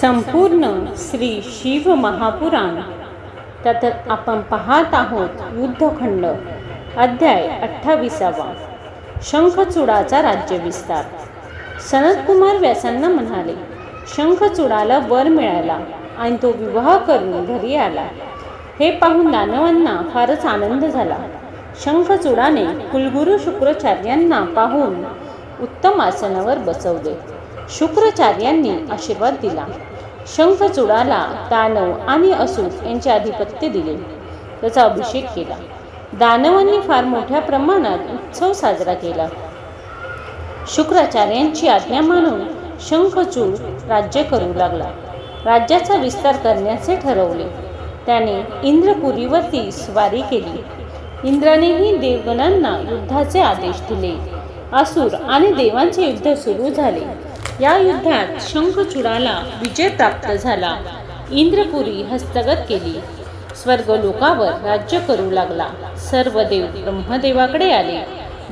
संपूर्ण श्री शिव महापुराण. त्यात आपण पाहत आहोत युद्धखंड अध्याय अठ्ठावीसावा. शंखचूडाचा राज्यविस्तार सनतकुमार व्यासांना म्हणाले शंखचूडाला वर मिळाला आणि तो विवाह करून घरी आला. हे पाहून दानवांना फारच आनंद झाला. शंखचूडाने कुलगुरू शुक्राचार्यांना पाहून उत्तम आसनावर बसवले. शुक्राचार्यांनी आशीर्वाद दिला. शंखचूडाला दानव आणि असुर यांचे आधिपत्य दिले. त्याचा अभिषेक केला. दानवांनी फार मोठ्या प्रमाणात उत्सव साजरा केला. शुक्राचार्यांची आज्ञा मानून शंखचूड राज्य करू लागला. राज्याचा विस्तार करण्याचे ठरवले. त्याने इंद्रपुरीवरती स्वारी केली. इंद्रानेही देवगणांना युद्धाचे आदेश दिले. असुर आणि देवांचे युद्ध सुरू झाले. या युद्धात शंखचूडाला विजय प्राप्त झाला. इंद्रपुरी हस्तगत केली. स्वर्गलोकावर राज्य करू लागला. सर्व देव ब्रह्मदेवाकडे आले.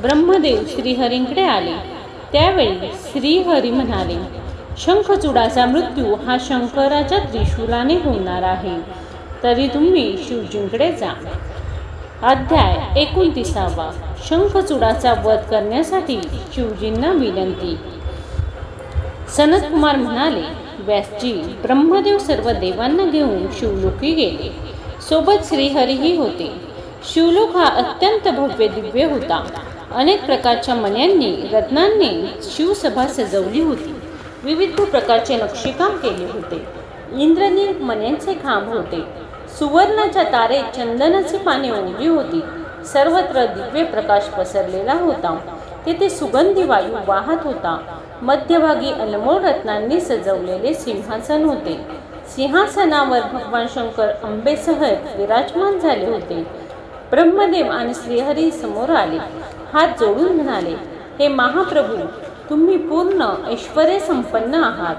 ब्रह्मदेव श्रीहरींकडे आले. त्यावेळी श्रीहरी म्हणाले शंखचूडाचा मृत्यू हा शंकराच्या त्रिशूलाने होणार आहे. तरी तुम्ही शिवजींकडे जा. अध्याय एकोणतीसावा. शंखचूडाचा वध करण्यासाठी शिवजींना विनंती. सनतकुमार म्हणाले व्यासजी ब्रह्मदेव सर्व देवांना घेऊन शिवलोकी गेले. सोबत श्रीहरीही होते. शिवलोक हा अत्यंत भव्य दिव्य होता. अनेक प्रकारच्या मण्यांनी रत्नांनी शिवसभा सजवली होती. विविध प्रकारचे नक्षीकाम केले होते. इंद्रनील मण्यांचे खांब होते. सुवर्णाच्या तारे चंदनाची पाने ओढली होती. सर्वत्र दिव्य प्रकाश पसरलेला होता. तेथे सुगंधी वायू वाहत होता. मध्यभागी अनमोल रत्नांनी सजवलेले सिंहासन होते. सिंहासनावर भगवान शंकर अंबेसह विराजमान झाले होते. ब्रह्मदेव आणि श्रीहरी समोर आले. हात जोडून म्हणाले हे महाप्रभू तुम्ही पूर्ण ऐश्वर संपन्न आहात.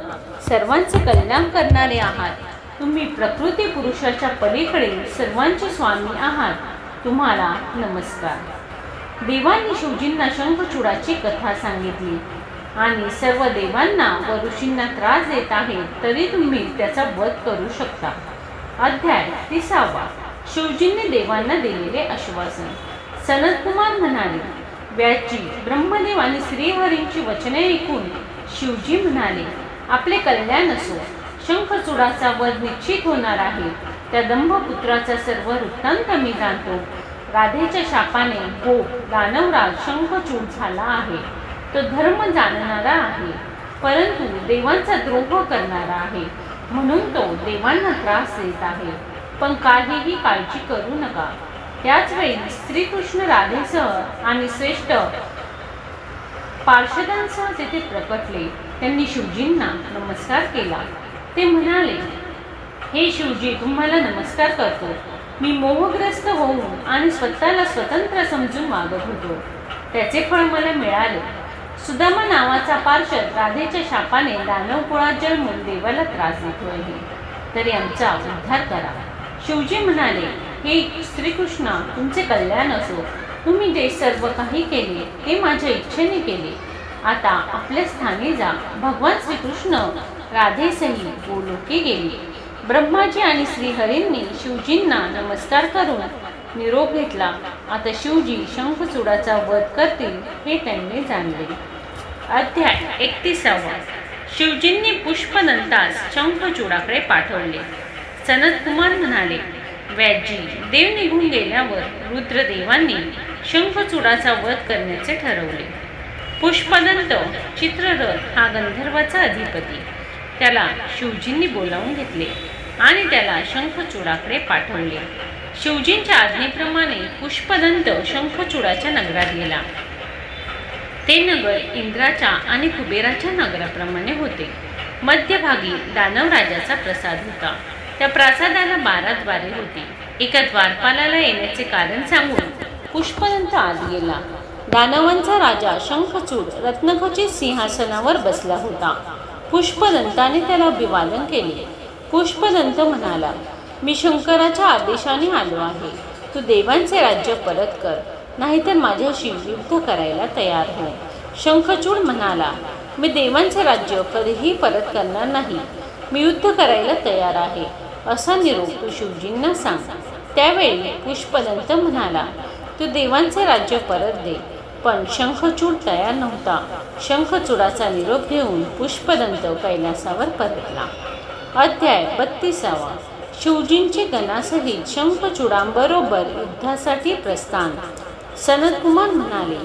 सर्वांचे कल्याण करणारे आहात. तुम्ही प्रकृती पुरुषाच्या पलीकडे सर्वांचे स्वामी आहात. तुम्हाला नमस्कार. देवांनी शिवजींना शंखचूडाची कथा सांगितली. आणि सर्व देवांना व ऋषींना त्रास देत आहे तरी तुम्ही त्याचा वध करू शकता. अध्याय तिसावा. शिवजींनी देवांना दिलेले आश्वासन. सनतकुमार म्हणाले व्याची ब्रह्मदेव आणि श्रीहरींची वचने ऐकून शिवजी म्हणाले आपले कल्याण असो. शंखचूडाचा वध निश्चित होणार आहे. त्या दंभपुत्राचा सर्व वृत्तांत मी जाणतो. राधेच्या शापाने हो दानवराज शंखचूड झाला आहे. तो धर्म जाणणारा आहे. परंतु देवांचा द्रोह करणारा आहे. म्हणून तो देवांना त्रास देत आहे. पण काहीही काळजी करू नका. त्याच वेळी श्रीकृष्ण राधेसह आणि श्रेष्ठ पार्षदांसह तेथे प्रकटले त्यांनी शिवजींना नमस्कार केला. ते म्हणाले हे शिवजी तुम्हाला नमस्कार करतो. मी मोहग्रस्त होऊन आणि स्वतःला स्वतंत्र समजून मागत होतो. त्याचे फळ मला मिळाले. सुदामा नावाचा पार्षद राधेच्या शापाने दानवकुळात जन्मून देवाला त्रास देतो आहे तरी आमचा उद्धार करा. शिवजी म्हणाले हे श्रीकृष्ण तुमचे कल्याण असो. तुम्ही जे सर्व काही केले ते माझ्या इच्छेने केले. आता आपल्या स्थानी जा. भगवान श्रीकृष्ण राधेसही गोलोके गेले. ब्रह्माजी आणि श्रीहरींनी शिवजींना नमस्कार करून निरोप घेतला. आता शिवजी शंखचूडाचा वध करतील हे त्यांनी जाणले. अध्याय एकतीसावा. शिवजींनी पुष्पदंतास शंखचूडाकडे पाठवले. सनतकुमार म्हणाले व्याजी देव निघून गेल्यावर रुद्रदेवांनी शंखचूडाचा वध करण्याचे ठरवले. पुष्पदंत चित्ररथ हा गंधर्वाचा अधिपती. त्याला शिवजींनी बोलावून घेतले आणि त्याला शंखचूडाकडे पाठवले. शिवजींच्या आज्ञेप्रमाणे पुष्पदंत शंखचूडाच्या नगरात गेला. ते नगर इंद्राच्या आणि कुबेराच्या नगराप्रमाणे होते. मध्यभागी दानव राजाचा प्रसाद होता. त्या प्रासादाला बारा द्वारे होती. एका द्वारपालाला येण्याचे कारण सांगून पुष्पदंत आत गेला. दानवांचा राजा शंखचूड रत्नखचित सिंहासनावर बसला होता. पुष्पदंताने त्याला अभिवादन केले. पुष्पदंत म्हणाला मी शंकराच्या आदेशाने आलो आहे. तू देवांचे राज्य परत कर. नाहीतर माझ्याशी युद्ध करायला तयार हो. शंखचूड म्हणाला मी देवांचे राज्य कधीही परत करणार नाही. मी युद्ध करायला तयार आहे. असा निरोप तू शिवजींना सांग. त्यावेळी पुष्पदंत म्हणाला तू देवांचे राज्य परत दे. पण शंखचूड तयार नव्हता. शंखचूडाचा निरोप घेऊन पुष्पदंत कैलासावर परतला. अध्याय बत्तीसावा. शिवजींचे गणासहित शंखचूडांबरोबर युद्धासाठी प्रस्थान. सनदकुमार म्हणाले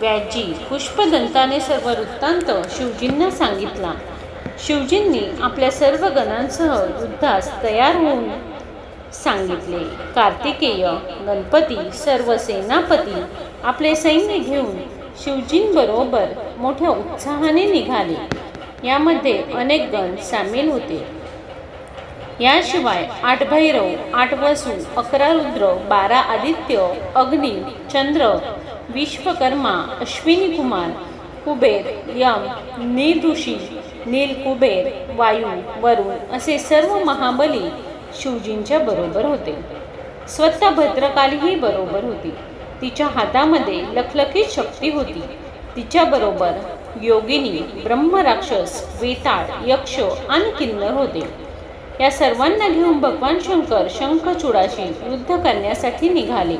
व्याजी पुष्पदंताने सर्व वृत्तांत शिवजींना सांगितला. शिवजींनी आपल्या सर्व गणांसह युद्धास तयार होऊन सांगितले. कार्तिकेय गणपती सर्व सेनापती आपले सैन्य घेऊन शिवजींबरोबर मोठ्या उत्साहाने निघाले. यामध्ये अनेक गण सामील होते. याशिवाय आठ भैरव आठ वसू अकरा रुद्र बारा आदित्य अग्नी चंद्र विश्वकर्मा अश्विनी कुमार कुबेर यम निर्दुषी नील कुबेर वायू वरुण असे सर्व महाबली शिवजींच्या बरोबर होते. स्वतः भद्रकालीही बरोबर होती. तिच्या हातामध्ये लखलखीत शक्ती होती. तिच्याबरोबर योगिनी ब्रह्मराक्षस वेताळ यक्ष आणि किन्नर होते. या सर्वांना घेऊन भगवान शंकर शंखचूडाशी युद्ध करण्यासाठी निघाले.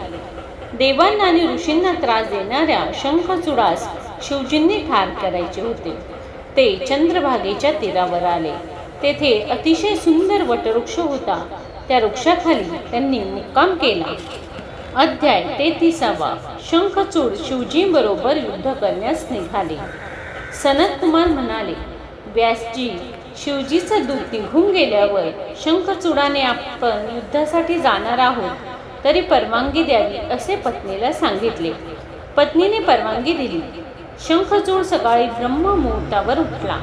देवांना आणि ऋषींना त्रास देणाऱ्या शंखचूडास शिवजींनी ठार करायचे होते. ते चंद्रभागेच्या तीरावर आले. तेथे अतिशय सुंदर वटवृक्ष होता. त्या वृक्षाखाली त्यांनी मुक्काम केला. अध्याय तेहतीसावा. शंखचूड शिवजींबरोबर युद्ध करण्यास निघाले. सनत कुमार म्हणाले व्यासजी शिवजीचं दूध निघून गेल्यावर शंखचूडाने आपण युद्धासाठी जाणार आहोत तरी परवानगी द्यावी असे पत्नीला सांगितले. पत्नीने परवानगी दिली. शंखचूड सकाळी ब्रह्ममुहूर्तावर उठला.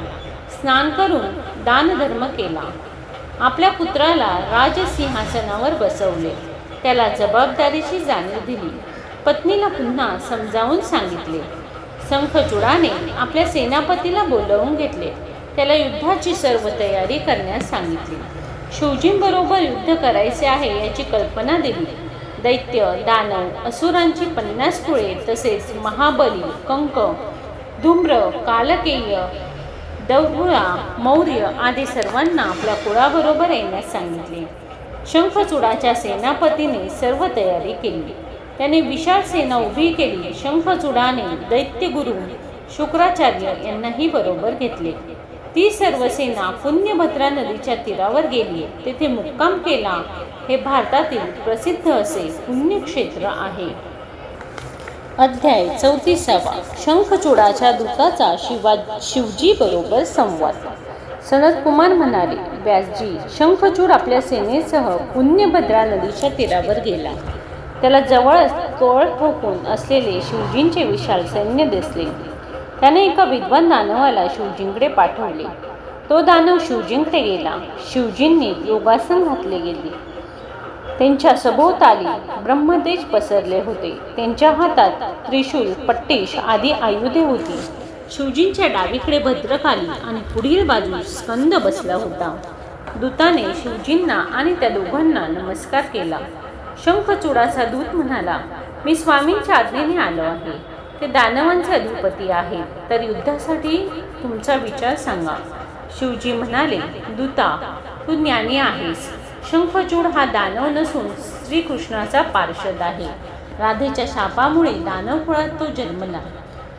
स्नान करून दानधर्म केला. आपल्या पुत्राला राजसिंहासनावर बसवले. त्याला जबाबदारीची जाणीव दिली. पत्नीला पुन्हा समजावून सांगितले. शंखचूडाने आपल्या सेनापतीला बोलवून घेतले. त्याला युद्धाची सर्व तयारी करण्यास सांगितली. शिवजींबरोबर युद्ध करायचे आहे याची कल्पना दिली. दैत्य दानव असुरांची पन्नास कुळे तसेच महाबली कंक धूम्र कालकेय दौरा मौर्य आदी सर्वांना आपल्या कुळाबरोबर येण्यास सांगितले. शंखचूडाच्या सेनापतीने सर्व तयारी केली. त्याने विशाल सेना उभी केली. शंखचूडाने दैत्यगुरु शुक्राचार्य यांनाही बरोबर घेतले. ती सर्व सेना पुण्यभद्रा नदीच्या तीरावर गेली. तेथे मुक्काम केला. हे भारतातील प्रसिद्ध असे पुण्यक्षेत्र आहे. अध्याय चौतीसावा. शंखचूडाच्या दूताचा शिवा शिवजी बरोबर संवाद. सनत कुमार म्हणाले व्यासजी शंखचूड आपल्या सेनेसह पुण्यभद्रा नदीच्या तीरावर गेला. त्याला जवळच तोळ ठोकून असलेले शिवजींचे विशाल सैन्य दिसले. त्याने एका विद्वान दानवाला शिवजींकडे पाठवले. तो दानव शिवजींकडे गेला. शिवजींनी योगासन घातले गेले. त्यांच्या सभोवताली ब्रह्मतेज पसरले होते. त्यांच्या हातात त्रिशूल पट्टीश आदी आयुधे होती. शिवजींच्या डावीकडे भद्रकाली आणि पुढील बाजूस स्कंद बसला होता. दूताने शिवजींना आणि त्या दोघांना नमस्कार केला. शंखचूडाचा दूत म्हणाला मी स्वामींच्या आज्ञेने आलो आहे. ते दानवांचे अधिपती आहेत तर युद्धासाठी तुमचा विचार सांगा. शिवजी म्हणाले दूता तू ज्ञानी आहेस. शंखचूड हा दानव नसून श्रीकृष्णाचा पार्षद आहे. राधेच्या शापामुळे दानव कुळात तो जन्मला.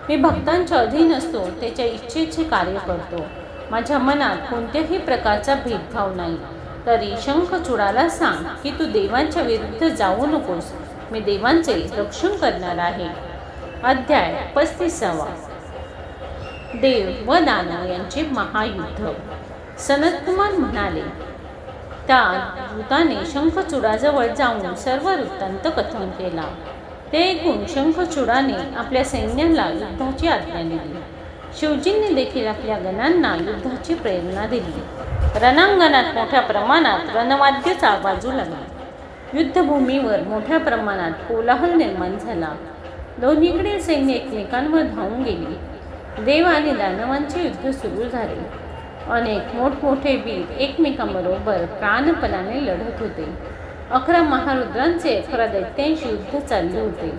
मी भक्तांच्या अधीन असतो त्याच्या इच्छेचे कार्य करतो. माझ्या मनात कोणत्याही प्रकारचा भेदभाव नाही. तरी शंखचूडाला सांग की तू देवांच्या विरुद्ध जाऊ नकोस. मी देवांचे रक्षण करणार आहे. अध्याय पस्तीसावा. देव व दानव यांचे महायुद्ध. सनतकुमार म्हणाले त्या दूताने शंखचूडाजवळ जाऊन सर्व वृत्तांत कथन केला. ते ऐकून शंखचूडाने आपल्या सैन्याला युद्धाची आज्ञा दिली. शिवजींनी देखील आपल्या गणांना युद्धाची प्रेरणा दिली. रणांगणात मोठ्या प्रमाणात रणवाद्यचा बाजू लागला युद्धभूमीवर मोठ्या प्रमाणात कोलाहल निर्माण झाला. दोन्हीकडे सैन्य एकमेकांवर धावून गेली. देव आणि दानवांचे युद्ध सुरू झाले. अनेक मोठमोठे वीर एकमेकांबरोबर प्राणपणाने लढत होते. अकरा महारुद्रांचे अकरा दैत्यांशी युद्ध चालले होते.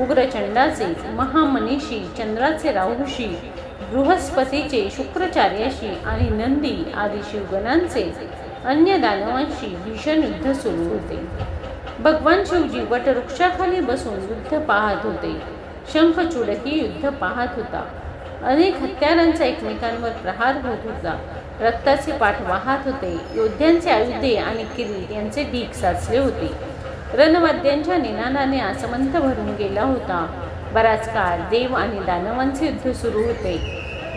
उग्रचंडाचे महामनीषी चंद्राचे राहुषी बृहस्पतीचे शुक्रचार्याशी आणि नंदी आदी शिवगणांचे अन्य दानवांशी भीषण युद्ध सुरू होते. भगवान शिवजी वटवृक्षाखाली बसून युद्ध पाहत होते. शंखचूडही युद्ध पाहत होता. अनेक हत्यारांचा एकमेकांवर प्रहार होत होता. रक्ताचे पाठ वाहत होते. योद्ध्यांचे आयुधे आणि किरीट यांचे ढीक साचले होते. रणवाद्यांच्या निनादाने आसमंत भरून गेला होता. बराच काळ देव आणि दानवांचे युद्ध सुरू होते.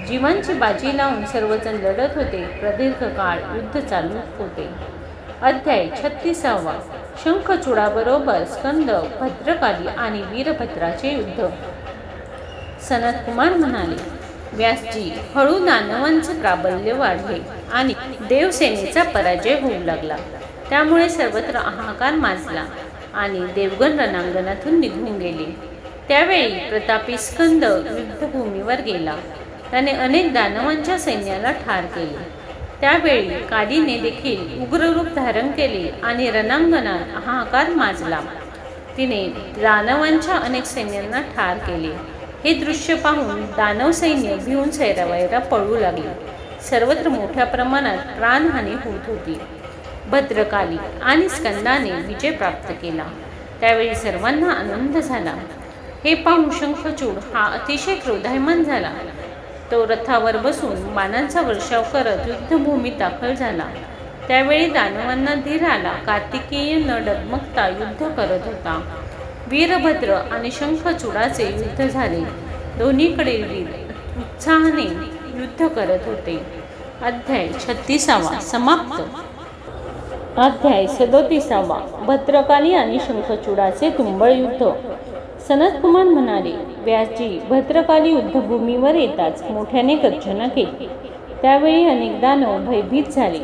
जीवांची बाजी लावून सर्वजण लढत होते. प्रदीर्घ काळ युद्ध चालू होते. अध्याय छत्तीसावा. शंखचूडाबरोबर स्कंद भद्रकाली आणि वीरभद्राचे युद्ध. सनत कुमार म्हणाले व्यासजी हळू दानवांचे प्राबल्य वाढले आणि देवसेनेचा पराजय होऊ लागला. त्यामुळे सर्वत्र हाहाकार माजला आणि देवगण रणांगणातून निघून गेले. त्यावेळी प्रतापी स्कंद युद्धभूमीवर गेला. त्याने अनेक दानवांच्या सैन्याला ठार केले. त्यावेळी कालीने देखील उग्र रूप धारण केले आणि रणांगणात हाहाकार माजला. तिने दानवांच्या अनेक सैन्यांना ठार केले. हे दृश्य पाहून दानव सैन्य भिवून सैरावैरा पळू लागले. सर्वत्र मोठ्या प्रमाणात प्राणहानी होत होती. भद्रकाली आणि स्कंदाने विजय प्राप्त केला. त्यावेळी सर्वांना आनंद झाला. हे पाहून शंखचूड हा अतिशय क्रोधायमान झाला. तो रथावर बसून बाणांचा वर्षाव करत युद्धभूमीत दाखल झाला. त्यावेळी दानवांना धीर आला. कार्तिकेय न डगमगता युद्ध करत होता. वीरभद्र आणि शंखचूडाचे युद्ध झाले. दोन्हीकडे वीर उत्साहाने युद्ध करत होते. अध्याय छत्तीसावा. समाप्त. अध्याय सदोतीसावा. भद्रकाली आणि शंखचूडाचे तुंबळ युद्ध. सनतकुमार म्हणाले व्यासजी भद्रकाली युद्धभूमीवर येताच मोठ्याने गर्जना केली. त्यावेळी अनेक दानव भयभीत झाले.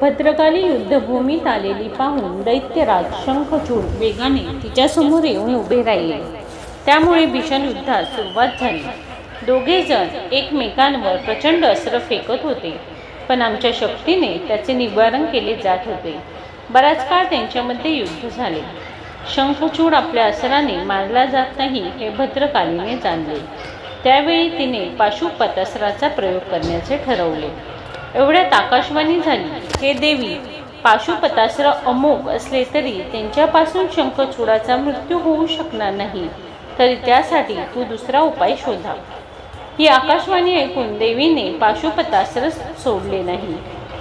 भद्रकाली युद्धभूमीत आलेली पाहून दैत्यराज शंखचूड वेगाने तिच्यासमोर येऊन उभे राहिले. त्यामुळे भीषण युद्धास सुरुवात झाली. दोघे जण एकमेकांवर प्रचंड अस्त्र फेकत होते. पण आमच्या शक्तीने त्याचे निवारण केले जात होते. बराच काळ त्यांच्यामध्ये युद्ध झाले. शंखचूड आपल्या असराने मारला जात नाही हे भद्रकालीने जाणले. त्यावेळी तिने पाशुपतास्त्राचा प्रयोग करण्याचे ठरवले. एवढ्यात आकाशवाणी झाली हे देवी पाशुपतास्त्र अमोघ असले तरी त्यांच्यापासून शंखचूडाचा मृत्यू होऊ शकणार नाही. तरी त्यासाठी तू दुसरा उपाय शोधा. ही आकाशवाणी ऐकून देवीने पाशुपतास्त्र सोडले नाही.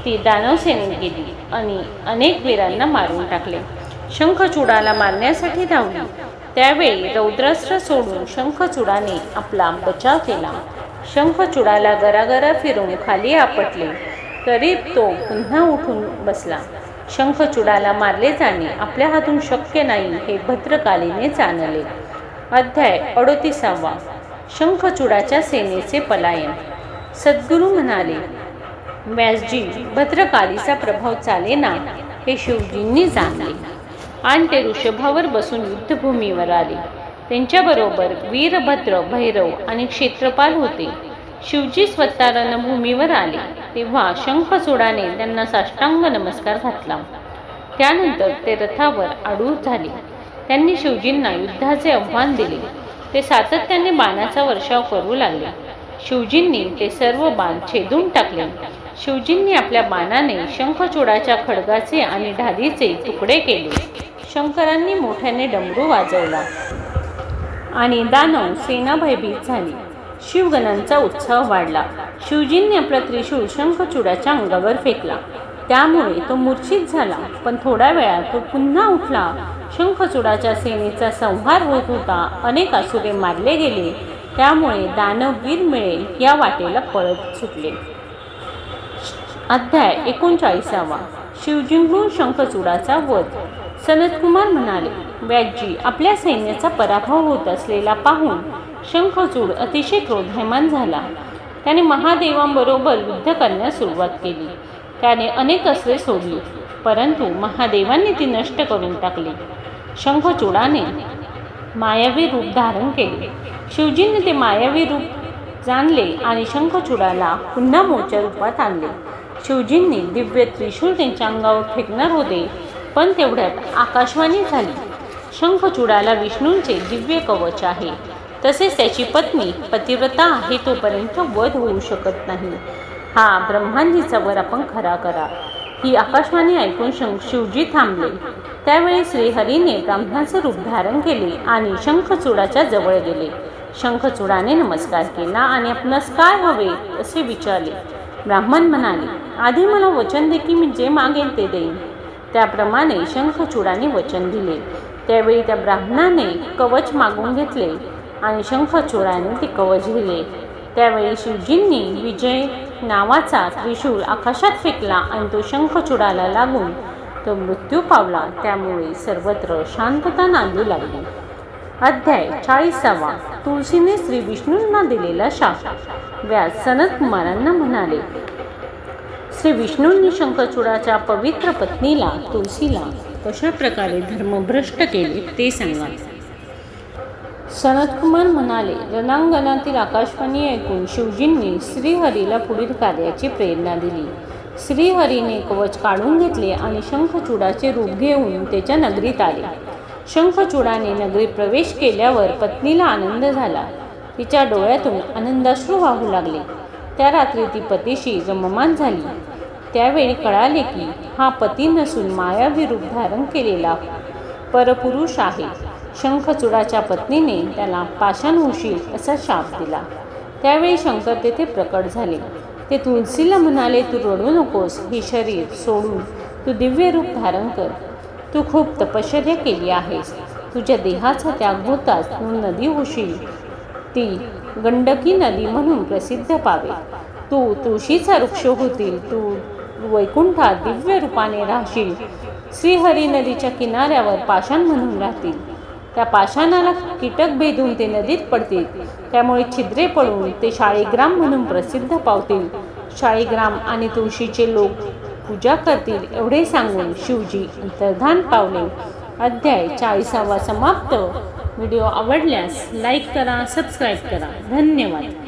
ती दानवसेनेत गेली आणि अनेक वीरांना मारून टाकले. शंखचूडाला मारण्यासाठी धावली. त्यावेळी रौद्रास्त्र सोडून शंखचूडाने आपला बचाव केला. शंखचूडाला गरागरा फिरून खाली आपटले. तरी तो पुन्हा उठून बसला. शंखचूडाला मारले जाणे आपल्या हातून शक्य नाही हे भद्रकालीने जाणले. अध्याय अडोतीसावा. शंखचूडाच्या सेनेचे पलायन. सद्गुरू म्हणाले व्यासजी भद्रकालीचा प्रभाव चालेना हे शिवजींनी जाणले. आणि ते ऋषभावर बसून युद्धभूमीवर आले. त्यांच्याबरोबर वीरभद्र भैरव आणि क्षेत्रपाल होते. शिवजी स्वतः रणभूमीवर आले. तेव्हा शंखचूडाने त्यांना साष्टांग नमस्कार घातला. त्यानंतर ते रथावर आडूर झाले. त्यांनी शिवजींना युद्धाचे आव्हान दिले. ते सातत्याने बाणाचा वर्षाव करू लागले. शिवजींनी ते सर्व बाण छेदून टाकले. शिवजींनी आपल्या बाणाने शंखचूडाच्या खडगाचे आणि ढालीचे तुकडे केले. शंकरांनी मोठ्याने डमरू वाजवला. आणि दानव सेना भयभीत झाली. शिवगणांचा उत्साह वाढला. शिवजींनी आपला त्रिशूळ शंखचूडाच्या अंगावर फेकला. त्यामुळे तो मूर्छित झाला. पण थोड्या वेळात तो पुन्हा उठला. शंखचूडाच्या सेनेचा संहार होत होता. अनेक असुरे मारले गेले. त्यामुळे दानव वीर मिळेल या वाटेला पळत सुटले. अध्याय एकोणचाळीसावा. शिवजिंगून शंखचूडाचा वध. सनतकुमार म्हणाले व्याजी आपल्या सैन्याचा पराभव होत असलेला पाहून शंखचूड अतिशय क्रोधयमान झाला. त्याने महादेवांबरोबर युद्ध करण्यास सुरुवात केली. त्याने अनेक अस्त्रे सोडली परंतु महादेवांनी ती नष्ट करून टाकली. शंखचूडाने मायावी रूप धारण केले. शिवजींनी ते मायावी रूप जाणले आणि शंखचूडाला पुन्हा मोच्या रूपात आणले. शिवजींनी दिव्य त्रिशूळ त्यांच्या अंगावर फेकणार होते पण तेवढ्यात आकाशवाणी झाली. शंखचूडाला विष्णूंचे दिव्य कवच आहे. तसेच त्याची पत्नी पतिव्रता आहे तोपर्यंत वध होऊ शकत नाही. हा ब्रह्मांजीचा वर आपण खरा करा. ही आकाशवाणी ऐकून शं शिवजी थांबले. त्यावेळी श्रीहरीने ब्राह्मणाचे रूप धारण केले आणि शंखचूडाच्या जवळ गेले. शंखचूडाने नमस्कार केला आणि आपणास काय हवे असे विचारले. ब्राह्मण म्हणाले आधी मला वचन दे की मी जे मागेल ते देईन. त्याप्रमाणे शंखचूडाने वचन दिले. त्यावेळी त्या ब्राह्मणाने कवच मागून घेतले आणि शंखचूडाने ते कवच दिले. त्यावेळी शिवजींनी विजय नावाचा त्रिशूळ आकाशात फेकला आणि तो शंखचूडाला लागून तो मृत्यू पावला. त्यामुळे सर्वत्र शांतता नांदू लागली. अध्याय चाळीसावा. तुळशीने श्री विष्णूंना दिलेला शाप. व्यास सनत कुमारांना म्हणाले श्री विष्णूंनी शंखचूडाच्या पवित्र पत्नीला तुळशीला कशा प्रकारे धर्मभ्रष्ट केले ते सांगा. सनतकुमार म्हणाले रणांगणातील आकाशवाणी ऐकून शिवजींनी श्रीहरीला पुढील कार्याची प्रेरणा दिली. श्रीहरीने कवच काढून घेतले आणि शंखचूडाचे रूप घेऊन त्याच्या नगरीत आले. शंखचूडाने नगरीत प्रवेश केल्यावर पत्नीला आनंद झाला. तिच्या डोळ्यातून आनंदाश्रू वाहू लागले. त्या रात्री ती पतीशी जममान झाली. त्यावेळी कळाले की हा पती नसून मायावी रूप धारण केलेला परपुरुष आहे. शंखचूडाच्या पत्नीने त्याला पाषाण होशील असा शाप दिला. त्यावेळी शंकर तेथे प्रकट झाले. ते तुलसीला म्हणाले तू रडू नकोस. हे शरीर सोडून तू दिव्य रूप धारण कर. तू खूप तपश्चर्या केली आहेस. तुझ्या देहाचा त्याग होताच तू नदी होशील ती गंडकी नदी म्हणून प्रसिद्ध पावे. तू तुळशीचा वृक्ष होतील. तू वैकुंठात दिव्य रूपाने राहशील. श्रीहरी नदीच्या किनाऱ्यावर पाषाण म्हणून राहतील. त्या पाषाणाला कीटक भेदून ते नदीत पडतील. त्यामुळे छिद्रे पडून ते शाळीग्राम म्हणून प्रसिद्ध पावतील. शाळीग्राम आणि तुळशीचे लोक पूजा करतील एवढे सांगून शिवजी अंतर्धान पावले. अध्याय चाळीसावा समाप्त. व्हिडिओ आवडल्यास लाईक करा सबस्क्राईब करा. धन्यवाद.